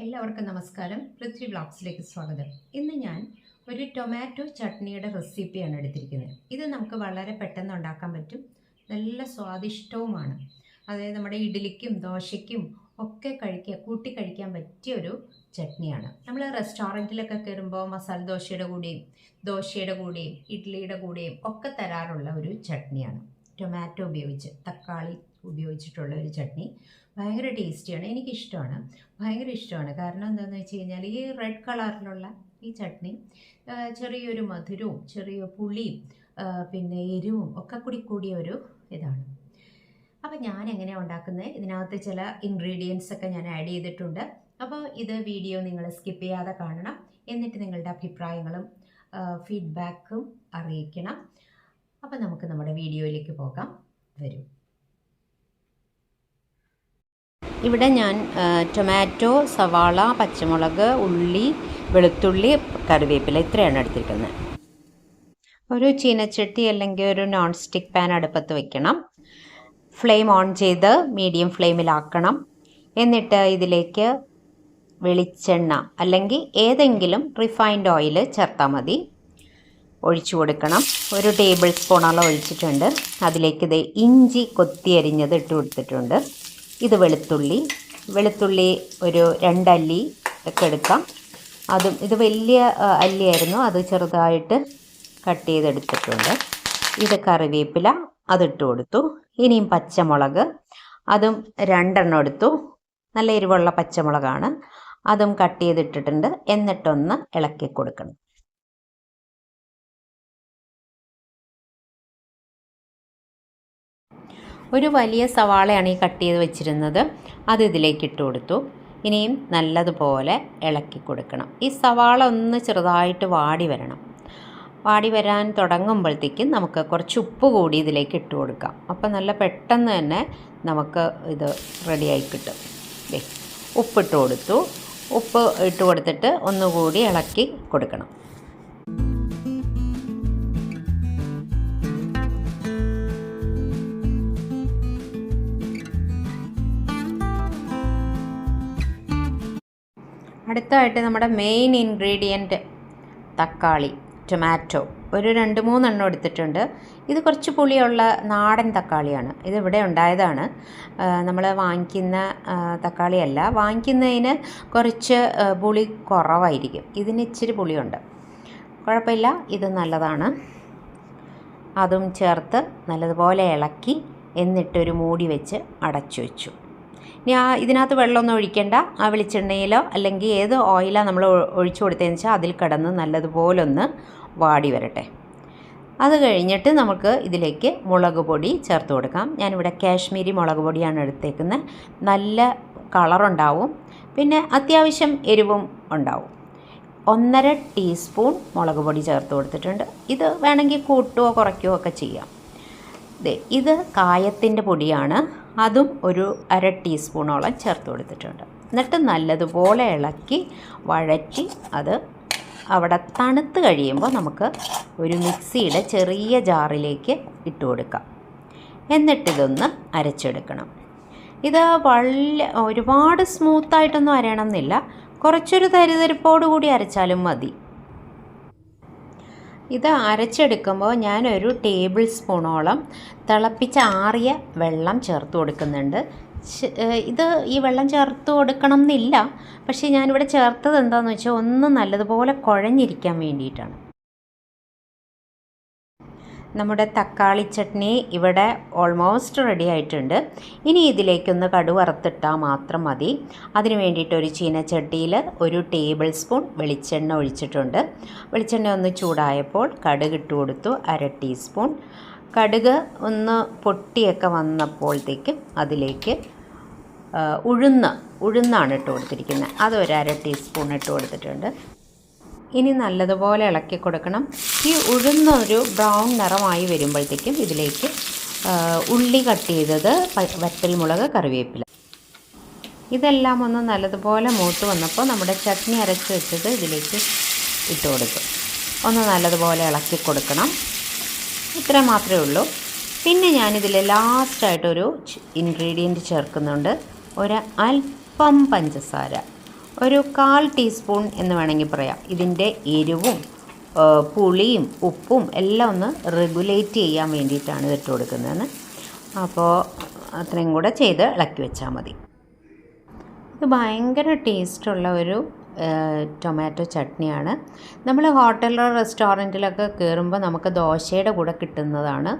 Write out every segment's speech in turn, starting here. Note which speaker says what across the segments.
Speaker 1: എല്ലാവർക്കും നമസ്കാരം. പൃഥ്വി ബ്ലോഗ്സിലേക്ക് സ്വാഗതം. ഇന്ന് ഞാൻ ഒരു ടൊമാറ്റോ ചട്നിയുടെ റെസിപ്പിയാണ് എടുത്തിരിക്കുന്നത്. ഇത് നമുക്ക് വളരെ പെട്ടെന്ന് ഉണ്ടാക്കാൻ പറ്റും. നല്ല സ്വാദിഷ്ടവുമാണ്. അതായത് നമ്മുടെ ഇഡ്ഡലിക്കും ദോശയ്ക്കും ഒക്കെ കഴിക്കുക കൂട്ടി കഴിക്കാൻ പറ്റിയ ഒരു ചട്നിയാണ്. നമ്മൾ റെസ്റ്റോറന്റിലൊക്കെ കയറുമ്പോൾ മസാല ദോശയുടെ കൂടെയും ദോശയുടെ കൂടെയും ഇഡ്ഡലിയുടെ കൂടെയും ഒക്കെ തരാറുള്ള ഒരു ചട്നിയാണ്. ടൊമാറ്റോ ഉപയോഗിച്ച് തക്കാളി ഉപയോഗിച്ചിട്ടുള്ള ഒരു ചട്നി. ഭയങ്കര ടേസ്റ്റിയാണ് എനിക്കിഷ്ടമാണ്. ഭയങ്കര ഇഷ്ടമാണ്. കാരണം എന്താണെന്ന് വെച്ച് കഴിഞ്ഞാൽ ഈ റെഡ് കളറിലുള്ള ഈ ചട്നി ചെറിയൊരു മധുരവും ചെറിയ പുളിയും പിന്നെ എരിവും ഒക്കെ കൂടി കൂടിയ ഒരു ഇതാണ്. അപ്പോൾ ഞാൻ എങ്ങനെയാണ് ഉണ്ടാക്കുന്നത് ഇതിനകത്ത് ചില ഇൻഗ്രീഡിയൻസ് ഒക്കെ ഞാൻ ആഡ് ചെയ്തിട്ടുണ്ട്. അപ്പോൾ ഇത് വീഡിയോ നിങ്ങൾ സ്കിപ്പ് ചെയ്യാതെ കാണണം. എന്നിട്ട് നിങ്ങളുടെ അഭിപ്രായങ്ങളും ഫീഡ്ബാക്കും അറിയിക്കണം. അപ്പോൾ നമുക്ക് നമ്മുടെ വീഡിയോയിലേക്ക് പോകാം. വരൂ. ഇവിടെ ഞാൻ ടൊമാറ്റോ സവാള പച്ചമുളക് ഉള്ളി വെളുത്തുള്ളി കറിവേപ്പില ഇത്രയാണ് എടുത്തിരിക്കുന്നത്. ഒരു ചീനച്ചട്ടി അല്ലെങ്കിൽ ഒരു നോൺ സ്റ്റിക്ക് പാൻ അടുപ്പത്ത് വെക്കണം. ഫ്ലെയിം ഓൺ ചെയ്ത് മീഡിയം ഫ്ലെയിമിലാക്കണം. എന്നിട്ട് ഇതിലേക്ക് വെളിച്ചെണ്ണ അല്ലെങ്കിൽ ഏതെങ്കിലും റിഫൈൻഡ് ഓയിൽ ചേർത്താൽ മതി. ഒഴിച്ചു കൊടുക്കണം. ഒരു ടേബിൾ സ്പൂണോളം ഒഴിച്ചിട്ടുണ്ട്. അതിലേക്ക് ഇത് ഇഞ്ചി കൊത്തി അരിഞ്ഞത് ഇട്ട് കൊടുത്തിട്ടുണ്ട്. ഇത് വെളുത്തുള്ളി. വെളുത്തുള്ളി ഒരു രണ്ടല്ലി ഒക്കെ എടുക്കാം. അതും ഇത് വലിയ അല്ലിയായിരുന്നു. അത് ചെറുതായിട്ട് കട്ട് ചെയ്തെടുത്തിട്ടുണ്ട്. ഇത് കറിവേപ്പില അതിട്ട് കൊടുത്തു. ഇനിയും പച്ചമുളക്. അതും രണ്ടെണ്ണം എടുത്തു. നല്ല എരിവുള്ള പച്ചമുളകാണ്. അതും കട്ട് ചെയ്തിട്ടിട്ടുണ്ട്. എന്നിട്ടൊന്ന് ഇളക്കി കൊടുക്കണം. ഒരു വലിയ സവാളയാണ് ഈ കട്ട് ചെയ്ത് വെച്ചിരുന്നത്. അത് ഇതിലേക്ക് ഇട്ട് കൊടുത്തു. ഇനിയും നല്ലതുപോലെ ഇളക്കി കൊടുക്കണം. ഈ സവാള ഒന്ന് ചെറുതായിട്ട് വാടി വരണം. വാടി വരാൻ തുടങ്ങുമ്പോഴത്തേക്കും നമുക്ക് കുറച്ച് ഉപ്പ് കൂടി ഇതിലേക്ക് ഇട്ട് കൊടുക്കാം. അപ്പം നല്ല പെട്ടെന്ന് തന്നെ നമുക്ക് ഇത് റെഡിയായി കിട്ടും. ഉപ്പിട്ട് കൊടുത്തു. ഉപ്പ് ഇട്ട് കൊടുത്തിട്ട് ഒന്നുകൂടി ഇളക്കി കൊടുക്കണം. അടുത്തതായിട്ട് നമ്മുടെ മെയിൻ ഇൻഗ്രീഡിയന്റ് തക്കാളി ടൊമാറ്റോ ഒരു രണ്ട് മൂന്നെണ്ണം എടുത്തിട്ടുണ്ട്. ഇത് കുറച്ച് പുളിയുള്ള നാടൻ തക്കാളിയാണ്. ഇത് ഇവിടെ ഉണ്ടായതാണ്. നമ്മൾ വാങ്ങിക്കുന്ന തക്കാളിയല്ല. വാങ്ങിക്കുന്നതിന് കുറച്ച് പുളി കുറവായിരിക്കും. ഇതിന് ഇച്ചിരി പുളിയുണ്ട്. കുഴപ്പമില്ല. ഇത് നല്ലതാണ്. അതും ചേർത്ത് നല്ലതുപോലെ ഇളക്കി എന്നിട്ടൊരു മൂടി വെച്ച് അടച്ചു വെച്ചു. ഇനി ആ ഇതിനകത്ത് വെള്ളമൊന്നും ഒഴിക്കേണ്ട. ആ വെളിച്ചെണ്ണയിലോ അല്ലെങ്കിൽ ഏത് ഓയിലാണ് നമ്മൾ ഒഴിച്ചു കൊടുത്തതെന്ന് വെച്ചാൽ അതിൽ കിടന്ന് നല്ലതുപോലെ ഒന്ന് വാടി വരട്ടെ. അത് കഴിഞ്ഞിട്ട് നമുക്ക് ഇതിലേക്ക് മുളക് പൊടി ചേർത്ത് കൊടുക്കാം. ഞാനിവിടെ കാശ്മീരി മുളക് പൊടിയാണ് എടുത്തേക്കുന്നത്. നല്ല കളറുണ്ടാവും പിന്നെ അത്യാവശ്യം എരിവും ഉണ്ടാവും. ഒന്നര ടീസ്പൂൺ മുളക് പൊടി ചേർത്ത് കൊടുത്തിട്ടുണ്ട്. ഇത് വേണമെങ്കിൽ കൂട്ടുകയോ കുറയ്ക്കുകയോ ഒക്കെ ചെയ്യാം. ഇത് കായത്തിന്റെ പൊടിയാണ്. അതും ഒരു അര ടീസ്പൂണോളം ചേർത്ത് കൊടുത്തിട്ടുണ്ട്. എന്നിട്ട് നല്ലതുപോലെ ഇളക്കി വഴറ്റി അത് അവിടെ തണുത്ത് കഴിയുമ്പോൾ നമുക്ക് ഒരു മിക്സിയുടെ ചെറിയ ജാറിലേക്ക് ഇട്ട് കൊടുക്കാം. എന്നിട്ടിതൊന്ന് അരച്ചെടുക്കണം. ഇത് വല്ല ഒരുപാട് സ്മൂത്തായിട്ടൊന്നും അരയണം എന്നില്ല കുറച്ചൊരു തരിതരിപ്പോടുകൂടി അരച്ചാലും മതി. ഇത് അരച്ചെടുക്കുമ്പോൾ ഞാനൊരു ടേബിൾ സ്പൂണോളം തിളപ്പിച്ച ആറിയ വെള്ളം ചേർത്ത് കൊടുക്കുന്നുണ്ട്. ഇത് ഈ വെള്ളം ചേർത്ത് കൊടുക്കണം എന്നില്ല പക്ഷേ ഞാനിവിടെ ചേർത്തത് എന്താണെന്ന് വെച്ചാൽ ഒന്ന് നല്ലതുപോലെ കുഴഞ്ഞിരിക്കാൻ വേണ്ടിയിട്ടാണ്. നമ്മുടെ തക്കാളി ചട്നി ഇവിടെ ഓൾമോസ്റ്റ് റെഡി ആയിട്ടുണ്ട്. ഇനി ഇതിലേക്കൊന്ന് കടു വറുത്തിട്ടാൽ മാത്രം മതി. അതിന് വേണ്ടിയിട്ട് ഒരു ചീനച്ചട്ടിയിൽ ഒരു ടേബിൾ സ്പൂൺ വെളിച്ചെണ്ണ ഒഴിച്ചിട്ടുണ്ട്. വെളിച്ചെണ്ണ ഒന്ന് ചൂടായപ്പോൾ കടുക് ഇട്ട് കൊടുത്തു അര ടീസ്പൂൺ കടുക് ഒന്ന് പൊട്ടിയൊക്കെ വന്നപ്പോഴത്തേക്കും അതിലേക്ക് ഉഴുന്ന് ഉഴുന്നാണ് ഇട്ട് കൊടുത്തിരിക്കുന്നത്. ഒരു അര ടീസ്പൂൺ ഇട്ട് കൊടുത്തിട്ടുണ്ട്. ഇനി നല്ലതുപോലെ ഇളക്കി കൊടുക്കണം. ഈ ഉഴുന്ന ഒരു ബ്രൗൺ നിറമായി വരുമ്പോഴത്തേക്കും ഇതിലേക്ക് ഉള്ളി കട്ട് ചെയ്തത് വറ്റൽമുളക് കറിവേപ്പില. ഇതെല്ലാം ഒന്ന് നല്ലതുപോലെ മൂത്ത് വന്നപ്പോൾ നമ്മുടെ ചട്നി അരച്ച് വെച്ചത് ഇതിലേക്ക് ഇട്ട് കൊടുക്കും. ഒന്ന് നല്ലതുപോലെ ഇളക്കി കൊടുക്കണം. ഇത്ര മാത്രമേ ഉള്ളൂ. പിന്നെ ഞാനിതിൽ ലാസ്റ്റായിട്ടൊരു ഇൻഗ്രീഡിയന്റ് ചേർക്കുന്നുണ്ട്. ഒരു അല്പം പഞ്ചസാര. ഒരു കാൽ ടീസ്പൂൺ എന്ന് വേണമെങ്കിൽ പറയാം. ഇതിന്റെ എരിവും പുളിയും ഉപ്പും എല്ലാം ഒന്ന് റെഗുലേറ്റ് ചെയ്യാൻ വേണ്ടിയിട്ടാണ് ഇതിട്ട് കൊടുക്കുന്നതെന്ന്. അപ്പോൾ അത്രയും കൂടെ ചെയ്ത് ഇളക്കി വെച്ചാൽ മതി. ഇത് ഭയങ്കര ടേസ്റ്റുള്ള ഒരു ടൊമാറ്റോ ചട്നിയാണ്. നമ്മൾ ഹോട്ടലിലോ റെസ്റ്റോറന്റിലൊക്കെ കയറുമ്പോൾ നമുക്ക് ദോശയുടെ കൂടെ കിട്ടുന്നതാണ്.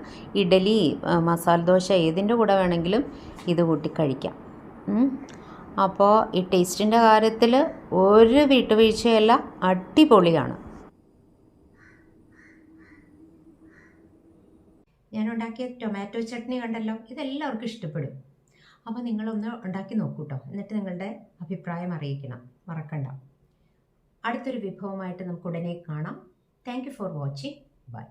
Speaker 1: ഇഡലി മസാല ദോശ ഏതിന്റെ കൂടെ വേണമെങ്കിലും ഇത് കൂട്ടി കഴിക്കാം. അപ്പോൾ ഈ ടേസ്റ്റിന്റെ കാര്യത്തിൽ ഒരു വിട്ടുവീഴ്ചയല്ല അടിപൊളിയാണ്. ഞാൻ ഉണ്ടാക്കിയ ടൊമാറ്റോ ചട്നി കണ്ടല്ലോ ഇതെല്ലാവർക്കും ഇഷ്ടപ്പെടും. അപ്പോൾ നിങ്ങളൊന്ന് ഉണ്ടാക്കി നോക്കൂട്ടോ എന്നിട്ട് നിങ്ങളുടെ അഭിപ്രായം അറിയിക്കണം മറക്കണ്ട. അടുത്തൊരു വിഭവമായിട്ട് നമുക്ക് ഉടനെ കാണാം. Thank for watching bye